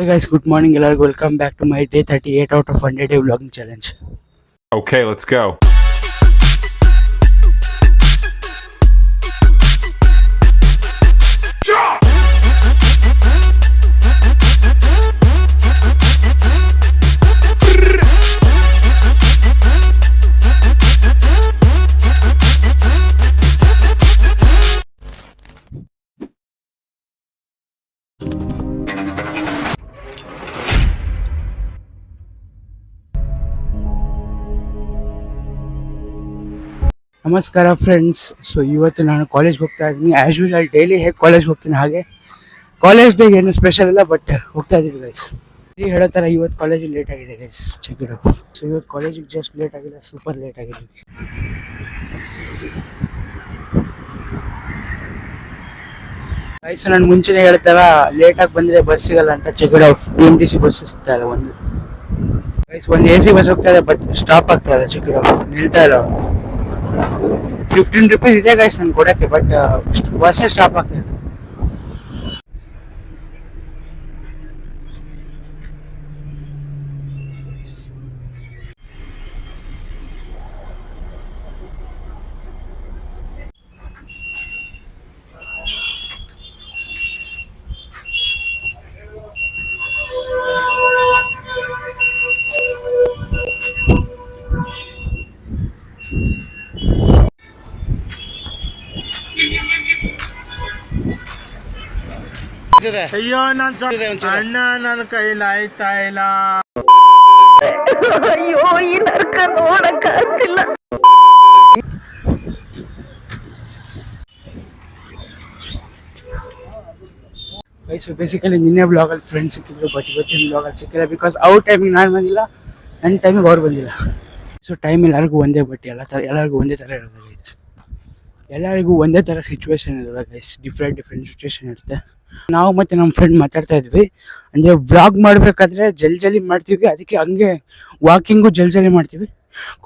Hey guys, good morning. ಎಲ್ಲರಿಗೂ welcome back to my day thirty eight out of hundred day vlogging challenge Okay, let's go. ನಮಸ್ಕಾರ friends so ಇವತ್ತು ನಾನು ಕಾಲೇಜ್ಗೆ ಹೋಗ್ತಾ ಇದ್ದೀನಿ. As usual daily ಹೇಗೆ ಕಾಲೇಜ್ಗೆ ಹೋಗ್ತೀನಿ ಹಾಗೆ. ಕಾಲೇಜ್ ಡೇಗೆ ಏನು ಸ್ಪೆಷಲ್ ಇಲ್ಲ ಬಟ್ ಹೋಗ್ತಾ ಇದ್ದೀವಿ ಗೈಸ್ ಇಲ್ಲಿ ಹೇಳೋ ಥರ ಇವತ್ತು ಕಾಲೇಜಿಗೆ ಲೇಟ್ ಆಗಿದೆ ಗೈಸ್ ಚೆಕ್ ಇಟ್ ಸೊ ಇವತ್ತು ಕಾಲೇಜಿಗೆ ಜಸ್ಟ್ ಲೇಟ್ ಆಗಿಲ್ಲ ಸೂಪರ್ ಲೇಟ್ ಆಗಿದೆ. ಗೈಸ್ ನಾನು ಮುಂಚೆನೇ ಹೇಳ್ತಾರ ಲೇಟಾಗಿ ಬಂದರೆ ಬಸ್ ಸಿಗಲ್ಲ ಅಂತ. Check it out B M T C bus ಸಿಗ್ತಾ ಇಲ್ಲ, ಒಂದು. ಗೈಸ್ ಒಂದು ಎ ಸಿ ಬಸ್ ಹೋಗ್ತಾ ಇದೆ ಬಟ್ ಸ್ಟಾಪ್ ಆಗ್ತಾ ಇಲ್ಲ. ಚೆಕ್ ಇಟ್ ಔಟ್ ನಿಲ್ತಾ ಇಲ್ಲ. ಫಿಫ್ಟೀನ್ ರುಪೀಸ್ ಇದೆ ಗೈಸ್ ನನ್ಗೆ ಕೊಡೋಕ್ಕೆ ಬಟ್ ಬಸ್ಸೇ ಸ್ಟಾಪ್ ಆಗ್ತದೆ ಅಯ್ಯೋ ನಾನ್ ಸ- ಅಣ್ಣ ನನ್ನ ಕೈಲಿ ಆಯ್ತಾ ಇಲ್ಲ? ಅಯ್ಯೋ ಈ ನರ್ಕ ನೋಡಕ್ಕಾಗ್ತಿಲ್ಲ ಗೈಸ್ ಬೇಸಿಕಲಿ ನಿನ್ನೆ ಬ್ಲಾಗಲ್ಲಿ ಫ್ರೆಂಡ್ಸ್ ಸಿಕ್ಕಿದ್ರು ಬಟ್ ಇವತ್ತಿನ ಬ್ಲಾಗಲ್ಲಿ ಸಿಕ್ಕಿಲ್ಲ ಬಿಕಾಸ್ ಅವ್ರ ಟೈಮಿಗೆ ನಾನು ಬಂದಿಲ್ಲ ನನ್ನ ಟೈಮಿಗೆ ಅವ್ರು ಬಂದಿಲ್ಲ. ಸೊ ಟೈಮ್ ಎಲ್ಲರಿಗೂ ಒಂದೇ ಬಟ್ ಎಲ್ಲ ಥರ ಎಲ್ಲರಿಗೂ ಒಂದೇ ಥರ ಇರೋದಿಲ್ಲ ಗೈಸ್ ಎಲ್ಲರಿಗೂ ಒಂದೇ ಥರ ಸಿಚುವೇಶನ್ ಇರಲ್ಲ ಗೈಸ್ ಡಿಫ್ರೆಂಟ್ ಡಿಫ್ರೆಂಟ್ ಸಿಚುವೇಶನ್ ಇರುತ್ತೆ. ನಾವು ಮತ್ತು ನಮ್ಮ ಫ್ರೆಂಡ್ ಮಾತಾಡ್ತಾ ಇದ್ವಿ. ಅಂದರೆ ವ್ಲಾಗ್ ಮಾಡಬೇಕಾದ್ರೆ ಜಲ್ ಜಲ್ಲಿ ಮಾಡ್ತೀವಿ. ಅದಕ್ಕೆ ಹಂಗೆ ವಾಕಿಂಗು ಜಲ್ ಜಲ್ದಿ ಮಾಡ್ತೀವಿ.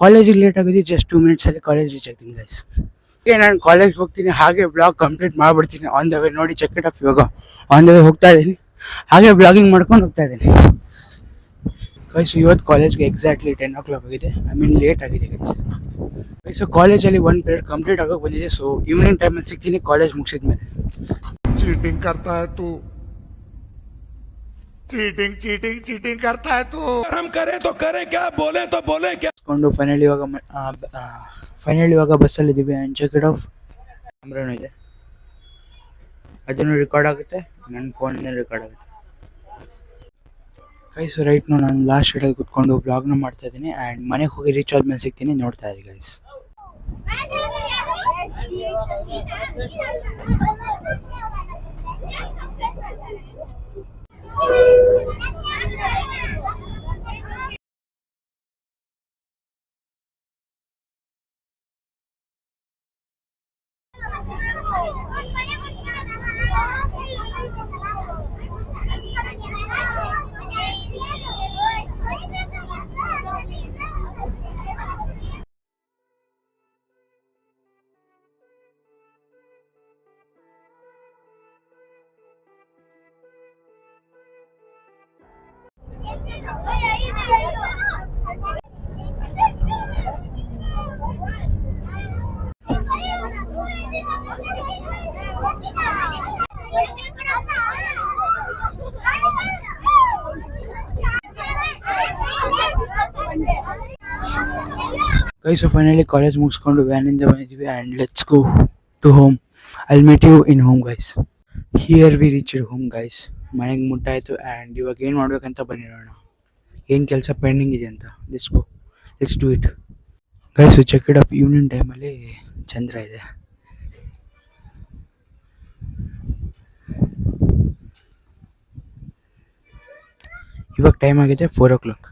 ಕಾಲೇಜಿಗೆ ಲೇಟ್ ಆಗಿದ್ವಿ ಜಸ್ಟ್ ಟೂ ಮಿನಿಟ್ಸಲ್ಲಿ ಕಾಲೇಜ್ ರೀಚ್ ಆಗ್ತೀನಿ ಗೈಸ್ ಈಗ ನಾನು ಕಾಲೇಜ್ಗೆ ಹೋಗ್ತೀನಿ. ಹಾಗೆ ಬ್ಲಾಗ್ ಕಂಪ್ಲೀಟ್ ಮಾಡಿಬಿಡ್ತೀನಿ. ಆನ್ ದ ವೇ ನೋಡಿ ಚೆಕ್ ಇಟ್ ಆಫ್ ಇವಾಗ. ಆನ್ ದ ವೇ ಹೋಗ್ತಾ ಇದ್ದೀನಿ. ಹಾಗೆ ಬ್ಲಾಗಿಂಗ್ ಮಾಡ್ಕೊಂಡು ಹೋಗ್ತಾ ಇದ್ದೀನಿ. ಗೈಸ್ ಇವತ್ತು ಕಾಲೇಜ್ಗೆ ಎಕ್ಸಾಕ್ಟ್ಲಿ ಟೆನ್ ಓ ಕ್ಲಾಕ್ ಆಗಿದೆ ಐ ಮೀನ್ ಲೇಟ್ ಆಗಿದೆ ಗೈಸ್ ಗೈಸ್ ಕಾಲೇಜಲ್ಲಿ ಒಂದು ಪೀರಿಯಡ್ ಕಂಪ್ಲೀಟ್ ಆಗೋಕೆ ಬಂದಿದೆ ಸೊ ಈವ್ನಿಂಗ್ ಟೈಮಲ್ಲಿ ಸಿಗ್ತೀನಿ ಕಾಲೇಜ್ ಮುಗಿಸಿದ ಮೇಲೆ ಚೀಟಿಂಗ್ ಕರ್ತಾ ತೂ ಚೀಟಿಂಗ್ ಚೀಟಿಂಗ್ ಚೀಟಿಂಗ್ ಕರ್ತಾ ತೂ ಆರಾಮ್ ಕರೆ ತೋ ಕರೆ ಕ್ಯಾ ಬೋಲೆ ತೋ ಬೋಲೆ ಕ್ಯಾ ಕೊಂಡು ಫೈನಲ್ ಇವಾಗ ಫೈನಲ್ ಇವಾಗ ಬಸ್ಸಲ್ಲಿ ಇದ್ದೀವಿ ಆ್ಯಂಡ್ ಚೆಕ್ ಇಟ್ ಆಫ್ ಕ್ಯಾಮ್ರಾನು ಇದೆ ಅದನ್ನು ರೆಕಾರ್ಡ್ ಆಗುತ್ತೆ ನನ್ನ ಫೋನಲ್ಲಿ ರೆಕಾರ್ಡ್ ಆಗುತ್ತೆ ಗೈಸ್ ರೈಟ್ ನಾನು ಲಾಸ್ಟ್ ಶೀಟಲ್ಲಿ ಕುತ್ಕೊಂಡು ವ್ಲಾಗ್ನ ಮಾಡ್ತಾ ಇದ್ದೀನಿ ಆ್ಯಂಡ್ ಮನೆಗೆ ಹೋಗಿ ರೀಚ್ ಆದ್ಮೇಲೆ ಸಿಗ್ತೀನಿ, ನೋಡ್ತಾ ಇರಿ ಗೈಸ್ ಗೈಸ್ ಫೈನಲಿ ಕಾಲೇಜ್ ಮುಗಿಸ್ಕೊಂಡು ವ್ಯಾನಿಂದ ಬಂದಿದ್ದೀವಿ and let's go to home I meet you in home guys here we reach home guys ಮನೆಗೆ ಮುಟ್ಟಾಯಿತು ಆ್ಯಂಡ್ ಇವಾಗ ಏನು ಮಾಡ್ಬೇಕಂತ ಬನ್ನಿರೋಣ ಏನು ಕೆಲಸ ಪೆಂಡಿಂಗ್ ಇದೆ ಅಂತ? Let's go let's do it guys check it off evening ಟೈಮಲ್ಲಿ ಚಂದ್ರ ಇದೆ. ಇವಾಗ ಟೈಮ್ ಆಗಿದೆ four o'clock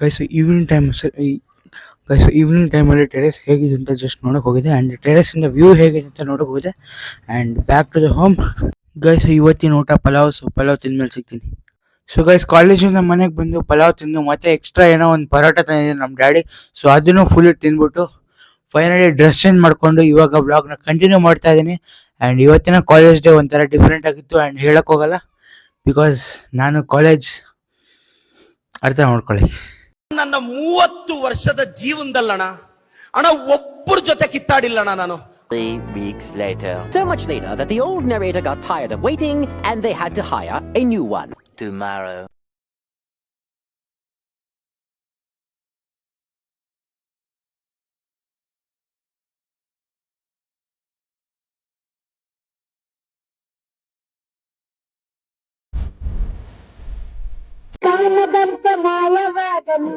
guys evening time guys evening ಟೈಮಲ್ಲಿ ಟೆರೆಸ್ ಹೇಗಿದೆ ಅಂತ ಜಸ್ಟ್ ನೋಡೋಕೆ ಹೋಗಿದೆ ಆ್ಯಂಡ್ ಟೆರೆಸಿಂದ ವ್ಯೂ ಹೇಗಿದೆ ಅಂತ ನೋಡೋಕೆ ಹೋಗಿದೆ and back to the home guys ಇವತ್ತಿನ ಊಟ ಪಲಾವ್ ಸೊ ಪಲಾವ್ ತಿಂದ್ಮೇಲೆ ಸಿಗ್ತೀನಿ. ಸೊ ಗೈಸ್ ಕಾಲೇಜಿಂದ ಮನೆಗೆ ಬಂದು ಪಲಾವ್ ತಿಂದು ಮತ್ತೆ ಎಕ್ಸ್ಟ್ರಾ ಏನೋ ಒಂದು ಪರೋಟ ತಂದಿದ್ದೀನಿ ನಮ್ಮ ಡ್ಯಾಡಿ. ಸೊ ಅದನ್ನು ಫುಲ್ ತಿಂದ್ಬಿಟ್ಟು ಫೈನಲಿ ಡ್ರೆಸ್ ಚೇಂಜ್ ಮಾಡಿಕೊಂಡು ಇವಾಗ ಬ್ಲಾಗ್ನ ಕಂಟಿನ್ಯೂ ಮಾಡ್ತಾ ಇದ್ದೀನಿ. ಆ್ಯಂಡ್ ಇವತ್ತಿನ ಕಾಲೇಜ್ ಡೇ ಒಂಥರ ಡಿಫ್ರೆಂಟ್ ಆಗಿತ್ತು ಆ್ಯಂಡ್ ಹೇಳೋಕ್ಕೋಗಲ್ಲ ಬಿಕಾಸ್ ನಾನು ಕಾಲೇಜ್ ಅರ್ಥ ಮಾಡ್ಕೊಳ್ಳಿ. ನನ್ನ ಮೂವತ್ತು ವರ್ಷದ ಜೀವನದಲ್ಲಣ ಅಣ್ಣ ಒಬ್ಬರ ಜೊತೆ ಕಿತ್ತಾಡಿಲ್ಲಣ ನಾನು Three weeks later. So much later that the old narrator got tired of waiting and they had to hire a new one. Tomorrow. ಕಾಮದಂತ ಮಾಯವಾದನು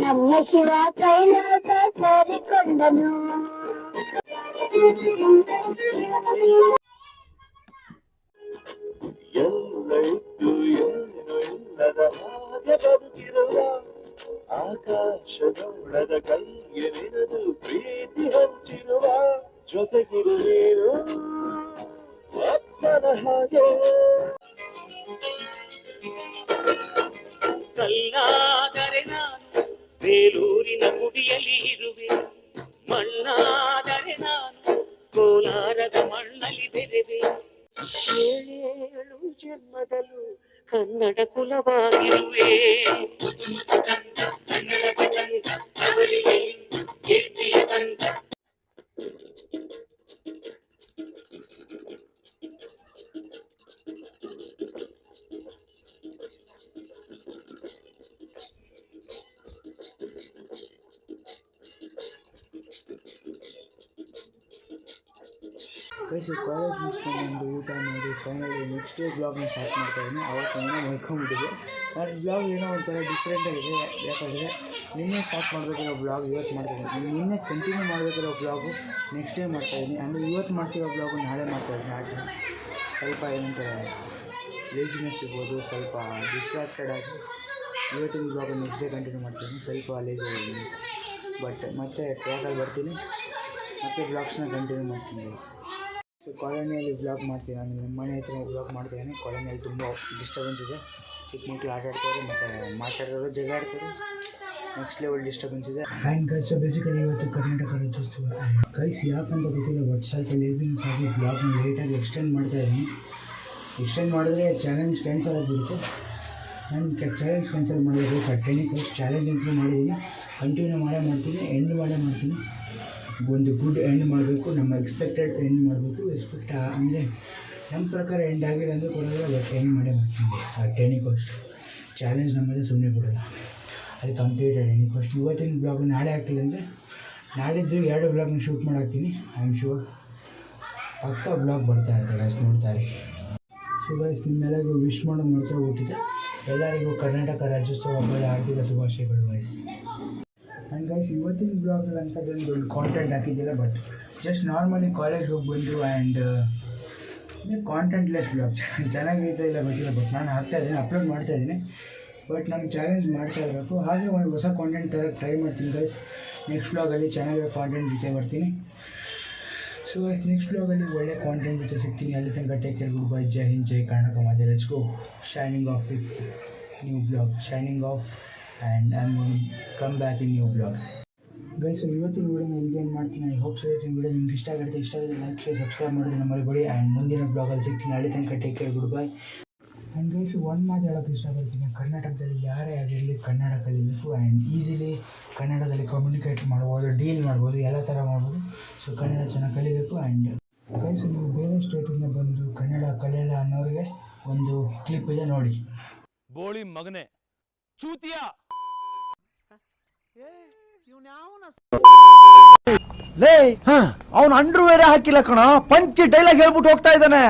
ನಮ್ಮ ಶಿವ ಕೈಲಾಸ ಸೇರಿಕೊಂಡನು ಎಲ್ಲೈತು ಏನು ಇಲ್ಲದ ಹಾಗೆ ಬದುಕಿರುವ ಆಕಾಶದೊಳದ ಕೈಗೆ ನಿನದು ಪ್ರೀತಿ ಹಂಚಿರುವ ಜೊತೆಗಿರು ಕೈಸು ಕಾಲೇಜ್ ಮುಗಿಸ್ಕೊಂಡು ಬಂದು ಊಟ ಮಾಡಿ ಫೈನಲಿ ನೆಕ್ಸ್ಟ್ ಡೇ ಬ್ಲಾಗ್ನ ಸ್ಟಾರ್ಟ್ ಮಾಡ್ತಾ ಇದ್ದೀನಿ ಅವತ್ತೇನೋ ಮಲ್ಕೊಂಬಿಟ್ಟಿದ್ದೆ ನಾನು ಬ್ಲಾಗ್ ಏನೋ ಒಂಥರ ಡಿಫ್ರೆಂಟ್ ಆಗಿದೆ. ಯಾಕಂದರೆ ನಿನ್ನೆ ಸ್ಟಾರ್ಟ್ ಮಾಡಬೇಕಿರೋ ಬ್ಲಾಗ್ ಇವತ್ತು ಮಾಡ್ತಾ ಇದ್ದೀನಿ ನಿನ್ನೆ ಕಂಟಿನ್ಯೂ ಮಾಡಬೇಕಿರೋ ಬ್ಲಾಗು ನೆಕ್ಸ್ಟ್ ಡೇ ಮಾಡ್ತಾಯಿದ್ದೀನಿ ಅಂದರೆ ಇವತ್ತು ಮಾಡ್ತಿರೋ ಬ್ಲಾಗು ನಾಳೆ ಮಾಡ್ತಾಯಿದ್ದೀನಿ ಆದರೆ ಸ್ವಲ್ಪ ಏನಂತಾರೆ ಲೇಜಿನೆಸ್ ಇರ್ಬೋದು, ಸ್ವಲ್ಪ ಡಿಸ್ಟ್ರಾಕ್ಟೆಡ್ ಆಗಿ ಇವತ್ತಿನ ಬ್ಲಾಗ್ ನೆಕ್ಸ್ಟ್ ಡೇ ಕಂಟಿನ್ಯೂ ಮಾಡ್ತಾಯಿದ್ದೀನಿ ಸ್ವಲ್ಪ ಲೇಜಿ ಆಗಿದ್ದೀನಿ. ಬಟ್ ಮತ್ತೆ ಟ್ರ್ಯಾಕಲ್ಲಿ ಬರ್ತೀನಿ. ಮತ್ತೆ ಬ್ಲಾಗ್ಸ್ನ ಕಂಟಿನ್ಯೂ ಮಾಡ್ತೀನಿ. ಸೊ ಕಾಲೋನಿಯಲ್ಲಿ ಬ್ಲಾಗ್ ಮಾಡ್ತೀನಿ. ನಾನು ನಮ್ಮ ಮನೆ ಹತ್ರ ಬ್ಲಾಗ್ ಮಾಡ್ತಿದ್ದೀನಿ. ಕಾಲೋನಿಯಲ್ಲಿ ತುಂಬ ಡಿಸ್ಟರ್ಬೆನ್ಸ್ ಇದೆ. ಚಿಕ್ಕ ಮಕ್ಕಳು ಆಟ ಆಡ್ತಾರೆ, ಮತ್ತು ಮಾತಾಡೋರು ಜಗಳ ಆಡ್ತಾರೆ. ನೆಕ್ಸ್ಟ್ ಲೆವೆಲ್ ಡಿಸ್ಟರ್ಬೆನ್ಸ್ ಇದೆ. ಆ್ಯಂಡ್ ಗೈಸ್ ಬೇಸಿಕಲಿ ಇವತ್ತು ಕರ್ನಾಟಕ ರಾಜ್ಯೋತ್ಸವ. ಗೈಸ್ ಯಾಕಂತ ಗೊತ್ತಿಲ್ಲ ಬಟ್ ಸ್ವಲ್ಪ ಲೇಸಿನೆಸ್ ಆಗಿ ಬ್ಲಾಗ್ನ ಲೇಟಾಗಿ ಎಕ್ಸ್ಟೆಂಡ್ ಮಾಡ್ತಾ ಇದ್ದೀನಿ. ಎಕ್ಸ್ಟೆಂಡ್ ಮಾಡಿದ್ರೆ ಚಾಲೆಂಜ್ ಕ್ಯಾನ್ಸಲ್ ಆಗಿಬಿಡುತ್ತೆ. ನಾನು ಚಾಲೆಂಜ್ ಕ್ಯಾನ್ಸಲ್ ಮಾಡಿದ್ರೆ ಸರ್ ಟೆನಿಕ್ ಚಾಲೆಂಜ್ ಅಂತೂ ಮಾಡಿದ್ದೀನಿ. ಕಂಟಿನ್ಯೂ ಮಾಡೇ ಮಾಡ್ತೀನಿ ಎಂಡ್ ಮಾಡೇ ಮಾಡ್ತೀನಿ. ಒಂದು ಗುಡ್ ಎಂಡ್ ಮಾಡಬೇಕು, ನಮ್ಮ ಎಕ್ಸ್ಪೆಕ್ಟೆಡ್ ಎಂಡ್ ಮಾಡಬೇಕು ಎಕ್ಸ್ಪೆಕ್ಟ್ ಅಂದರೆ ನಮ್ಮ ಪ್ರಕಾರ ಎಂಡ್ ಆಗಿಲ್ಲ ಅಂದರೆ ಕೊಡೋಲ್ಲ ಬಟ್ ಎಂಡ್ ಮಾಡೇ ಮಾಡ್ತೀನಿ ಸರ್ ಟ್ರೈನಿಂಗ್ ಕಾಸ್ಟ್ ಚಾಲೆಂಜ್ ನಮ್ಮಲ್ಲಿ ಸುಮ್ಮನೆ ಬಿಡೋಲ್ಲ. ಅದು ಕಂಪ್ಲೀಟ್ ಟೆನಿಕ್ ಫಸ್ಟ್ ಇವತ್ತಿನ ಬ್ಲಾಗ್ ನಾಳೆ ಆಗ್ತಿಲ್ಲ ಅಂದರೆ ನಾಡಿದ್ದು ಎರಡು ಬ್ಲಾಗ್ನ ಶೂಟ್ ಮಾಡಾಕ್ತೀನಿ. ಐ ಆಮ್ ಶೂರ್ ಪಕ್ಕ ಬ್ಲಾಗ್ ಬರ್ತಾ ಇರುತ್ತೆ ಗಾಯ್ಸ್ ನೋಡ್ತಾರೆ ಸೊ ಗಾಯ್ಸ್ ನಿಮ್ಮೆಲ್ಲರಿಗೂ ವಿಶ್ ಮಾಡೋ ಮರ್ತಾ ಹೋಗ್ಬಿಟ್ಟಿದೆ ಎಲ್ಲರಿಗೂ ಕರ್ನಾಟಕ ರಾಜ್ಯೋತ್ಸವ ಹಬ್ಬದ ಆರ್ಥಿಕ ಶುಭಾಶಯಗಳು ಗೈಸ್ ಆ್ಯಂಡ್ ಗೈಸ್ ಇವತ್ತಿನ ಬ್ಲಾಗಲ್ಲಿ ಅಂಥದ್ದೊಂದು ದೊಡ್ಡ ಕಾಂಟೆಂಟ್ ಹಾಕಿದ್ದಿಲ್ಲ ಬಟ್ ಜಸ್ಟ್ ನಾರ್ಮಲಿ ಕಾಲೇಜ್ಗೆ ಹೋಗಿ ಬಂದು ಆ್ಯಂಡ್ ಕಾಂಟೆಂಟ್ಲೆಸ್ ಬ್ಲಾಗ್ ಚೆನ್ನಾಗಿರ್ತಾ ಇಲ್ಲ ಗೊತ್ತಿಲ್ಲ ಬಟ್ ನಾನು ಹಾಕ್ತಾ ಇದ್ದೀನಿ ಅಪ್ಲೋಡ್ ಮಾಡ್ತಾ ಇದ್ದೀನಿ. ಬಟ್ ನಮ್ಮ ಚಾಲೆಂಜ್ ಮಾಡ್ತಾ ಇರಬೇಕು. ಹಾಗೆ ಒಂದು ಹೊಸ ಕಾಂಟೆಂಟ್ ಥರ ಟ್ರೈ ಮಾಡ್ತೀನಿ ಗೈಸ್ ನೆಕ್ಸ್ಟ್ ಬ್ಲಾಗಲ್ಲಿ ಚೆನ್ನಾಗಿರೋ ಕಾಂಟೆಂಟ್ ಜೊತೆ ಬರ್ತೀನಿ. ಸೊ ಗೈಸ್ ನೆಕ್ಸ್ಟ್ ಬ್ಲಾಗಲ್ಲಿ ಒಳ್ಳೆ ಕಾಂಟೆಂಟ್ ಜೊತೆ ಸಿಗ್ತೀನಿ. ಅಲ್ಲಿ ತನಕ ಟೇಕ್ ಕೇರ್ ಗುಡ್ ಬೈ ಜೈ ಹಿಂದ್, ಜೈ ಕರ್ನಾಟಕ ಮಾತೆ. Let's signing off with new blog signing off and I come back in new blog guys ಇವತ್ತಿನ ವೀಡಿಯೋನ ಎಲ್ಲಿಗೆ ಏನು ಮಾಡ್ತೀನಿ ಐ ಹೋಪ್ ಸೊ ಇವತ್ತಿನ ವೀಡಿಯೋ ನಿಮ್ಗೆ ಇಷ್ಟ ಆಗುತ್ತೆ ಇಷ್ಟ ಆಗಿದೆ ಲೈಕ್ ಶೇರ್ ಸಬ್ಸ್ಕ್ರೈಬ್ ಮಾಡೋದನ್ನ ಮರಿಬೇಡಿ. ಆ್ಯಂಡ್ ಮುಂದಿನ ಬ್ಲಾಗಲ್ಲಿ ಸಿಗ್ತೀನಿ. ಅಲ್ಲಿ ತನಕ take care good bye and guys ಒಂದು ಮಾತು ಹೇಳೋಕ್ಕೆ ಇಷ್ಟಪಡ್ತೀನಿ. ಕರ್ನಾಟಕದಲ್ಲಿ ಯಾರೇ ಆಗಿರಲಿ ಕನ್ನಡ ಕಲಿಬೇಕು ಆ್ಯಂಡ್ ಈಸಿಲಿ ಕನ್ನಡದಲ್ಲಿ ಕಮ್ಯುನಿಕೇಟ್ ಮಾಡ್ಬೋದು ಡೀಲ್ ಮಾಡ್ಬೋದು, ಎಲ್ಲ ಥರ ಮಾಡ್ಬೋದು. ಸೊ ಕನ್ನಡ ಚೆನ್ನಾಗಿ ಕಲಿಬೇಕು. ಆ್ಯಂಡ್ ಗೈಸ್ ನೀವು ಬೇರೆ ಸ್ಟೇಟಿಂದ ಬಂದು ಕನ್ನಡ ಕಲಿಯಲ್ಲ ಅನ್ನೋರಿಗೆ ಒಂದು ಕ್ಲಿಪ್ ಇದೆ ನೋಡಿ. ಬೋಳಿ ಮಗನೆ. ಚೂತಿಯ? ಲೇ ಅವನು ಅಂಡ್ರೂ ಬೇರೆ ಹಾಕಿಲ್ಲ ಕಣ. ಪಂಚಿ ಡೈಲಾಗ್ ಹೇಳ್ಬಿಟ್ಟು ಹೋಗ್ತಾ ಇದ್ದಾನೆ.